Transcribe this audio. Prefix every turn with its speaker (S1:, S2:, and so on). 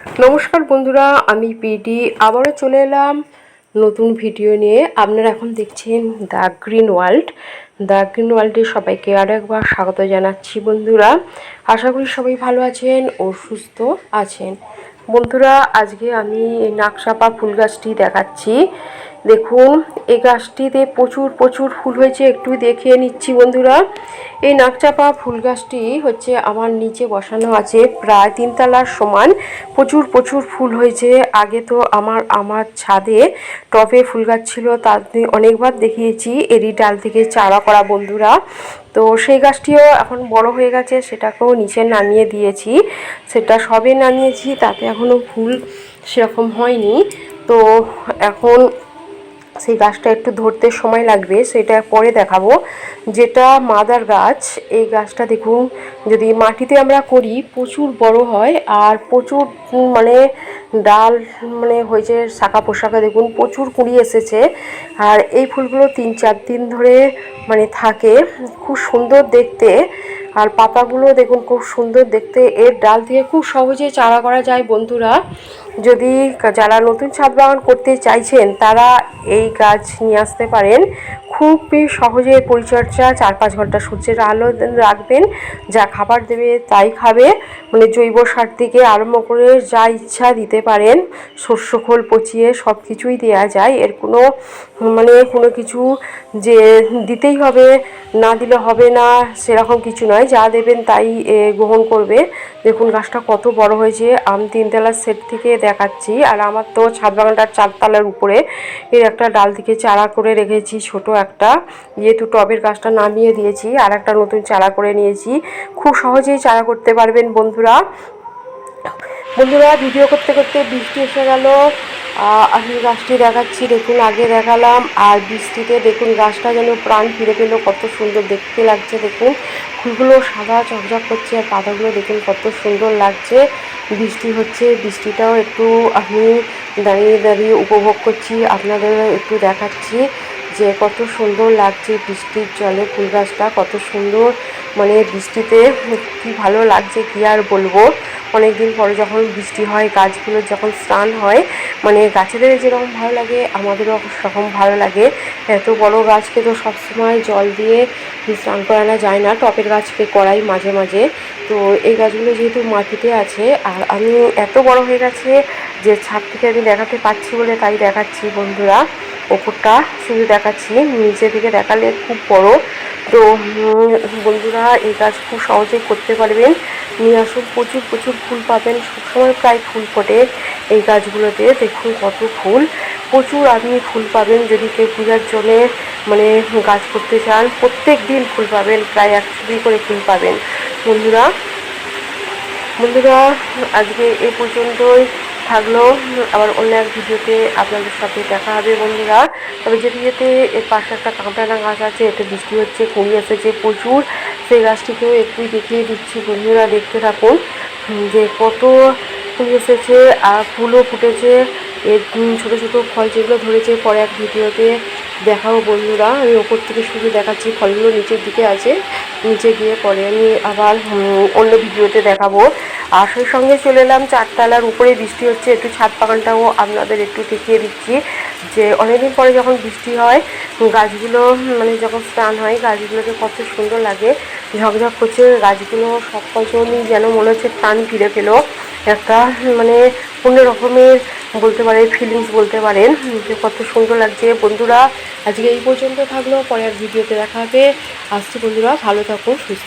S1: নমস্কার বন্ধুরা, আমি পিডি। আবারও চলে এলাম নতুন ভিডিও নিয়ে। আপনারা এখন দেখছেন the green world. The green ওয়ার্ল্ডে সবাইকে আরও একবার স্বাগত জানাচ্ছি বন্ধুরা। আশা করি সবাই ভালো আছেন ও সুস্থ আছেন। বন্ধুরা, আজকে আমি নাকশাপা ফুল গাছটি দেখাচ্ছি। দেখুন এই গাছটিতে প্রচুর প্রচুর ফুল হয়েছে। একটু দেখিয়ে নিচ্ছি বন্ধুরা। এই নাকচাপা ফুল গাছটি হচ্ছে আমার নিচে বসানো আছে। প্রায় তিনতলার সমান প্রচুর প্রচুর ফুল হয়েছে। আগে তো আমার আমার ছাদে টবে ফুল গাছ ছিল তার অনেকবার দেখিয়েছি এরই ডাল থেকে চারা করা বন্ধুরা। তো সেই গাছটিও এখন বড় হয়ে গেছে, সেটাকেও নিচে নামিয়ে দিয়েছি। সেটা সবে নামিয়েছি, তাতে এখনও ফুল সেরকম হয়নি। তো এখন সেই গাছটা একটু ধরতে সময় লাগবে, সেটা পরে দেখাবো। যেটা মাদার গাছ, এই গাছটা দেখুন, যদি মাটিতে আমরা করি, প্রচুর বড় হয় আর প্রচুর মানে ডাল মানে হয়েছে শাখা পোশাকা দেখুন, প্রচুর কুড়ি এসেছে। আর এই ফুলগুলো তিন চার দিন ধরে মানে থাকে, খুব সুন্দর দেখতে। আর পাতাগুলো দেখুন খুব সুন্দর দেখতে। এর ডাল দিয়ে খুব সহজে চারা করা যায় বন্ধুরা। যদি যারা নতুন ছাদ বাগান করতে চাইছেন, তারা এই গাছ নিয়ে আসতে পারেন। খুবই সহজে পরিচর্যা চার পাঁচ ঘণ্টা সূর্যের আলো রাখবেন, যা খাবার দেবে তাই খাবে। মানে জৈব সার থেকে আরম্ভ করে যা ইচ্ছা দিতে পারেন, শস্য খোল পচিয়ে সব কিছুই দেওয়া যায়। এর কোনো মানে কোনো কিছু যে দিতেই হবে, না দিলে হবে না, সেরকম কিছু নয়। যা দেবেন তাই গ্রহণ করবে। দেখুন গাছটা কত বড় হয়েছে। আম তিনতলার সেট থেকে দেখাচ্ছি। আর আমার তো ছাদ বাগানটার চারতলার উপরে এর একটা ডাল থেকে চারা করে রেখেছি, ছোট একটা। যেহেতু টবের গাছটা নামিয়ে দিয়েছি আর একটা নতুন চারা করে নিয়েছি। খুব সহজেই চারা করতে পারবেন বন্ধুরা। বন্ধুরা, ভিডিও করতে করতে বৃষ্টি এসে গেল। আমি গাছটি দেখাচ্ছি, দেখুন, আগে দেখালাম। আর বৃষ্টিতে দেখুন, গাছটা যেন প্রাণ ফিরে পেল, কত সুন্দর দেখতে লাগছে, দেখুন। ফুলগুলো সাদা চকচক করছে, আর পাতাগুলো দেখুন, কত সুন্দর লাগছে। বৃষ্টি হচ্ছে, বৃষ্টিটাও একটু আমি দাঁড়িয়ে দাঁড়িয়ে উপভোগ করছি, আপনাদের একটু দেখাচ্ছি। যে কত সুন্দর লাগছে বৃষ্টির জলে ফুল গাছটা, কত সুন্দর মানে বৃষ্টিতে কি ভালো লাগছে কি আর বলব। অনেক দিন পরে যখন বৃষ্টি হয় গাছগুলোর যখন স্নান হয় মানে গাছেদের যেরকম ভালো লাগে, আমাদেরও সেরকম ভালো লাগে। এত বড় গাছকে তো সবসময় জল দিয়ে স্নান করানো যায় না, টপের গাছকে করাই মাঝে মাঝে। তো এই গাছগুলো যেহেতু মাটিতে আছে, আর আমি এত বড় হয়ে গেছে যে ছাদ থেকে আমি দেখাতে পাচ্ছি বলে তাই দেখাচ্ছি বন্ধুরা। ওপরটা শুধু দেখাচ্ছি নিচে থেকে দেখালে খুব বড়। তো বন্ধুরা, এই গাছ খুব সহজেই করতে পারবেন। নিয়ে আসুন, প্রচুর প্রচুর ফুল পাবেন। সবসময় প্রায় ফুল ফোটে এই গাছগুলোতে। দেখুন কত ফুল। প্রচুর আপনি ফুল পাবেন যদি কেউ পূজার জন্যে মানে গাছ করতে চান। প্রত্যেক দিন ফুল পাবেন, প্রায় একশো করে ফুল পাবেন। বন্ধুরা বন্ধুরা, আজকে এ পর্যন্তই। থাকল। আবার অন্য এক ভিডিওতে আপনাদের সাথে দেখা হবে বন্ধুরা। তবে যেতে যেতে এর পাশে একটা কাঁকড়ানা গাছ আছে, এতে বৃষ্টি হচ্ছে, কুড়ি এসেছে প্রচুর। সেই গাছটিকেও একটু দেখিয়ে দিচ্ছি বন্ধুরা, দেখতে থাকুন। যে কত ফুল এসেছে, আর ফুলও ফুটেছে। এর ছোটো ছোটো ফল যেগুলো ধরেছে, পরে এক ভিডিওতে দেখাও বন্ধুরা। আমি ওপর থেকে শুধু দেখাচ্ছি ফলগুলো, নিচের দিকে আছে। নিচে গিয়ে পরে আমি আবার অন্য ভিডিওতে দেখাবো। আর সেই সঙ্গে চলে এলাম চারতলার উপরে, বৃষ্টি হচ্ছে, একটু ছাদ বাগানটাও আপনাদের একটু দেখিয়ে দিচ্ছি যে, অনেকদিন পরে যখন বৃষ্টি হয়, গাছগুলো মানে যখন স্নান হয়, গাছগুলোকে কত সুন্দর লাগে। ঝকঝক করছে, গাছগুলো সব কজনই যেন মনে হচ্ছে প্রাণ ফিরে পেল। একটা মানে অন্য রকমের বলতে পারে ফিলিংস বলতে পারেন, যে কত সুন্দর লাগছে। বন্ধুরা, আজকে এই পর্যন্ত থাকল, পরে আর ভিডিওতে দেখা হবে। আসছি বন্ধুরা, ভালো থাকুন সুস্থ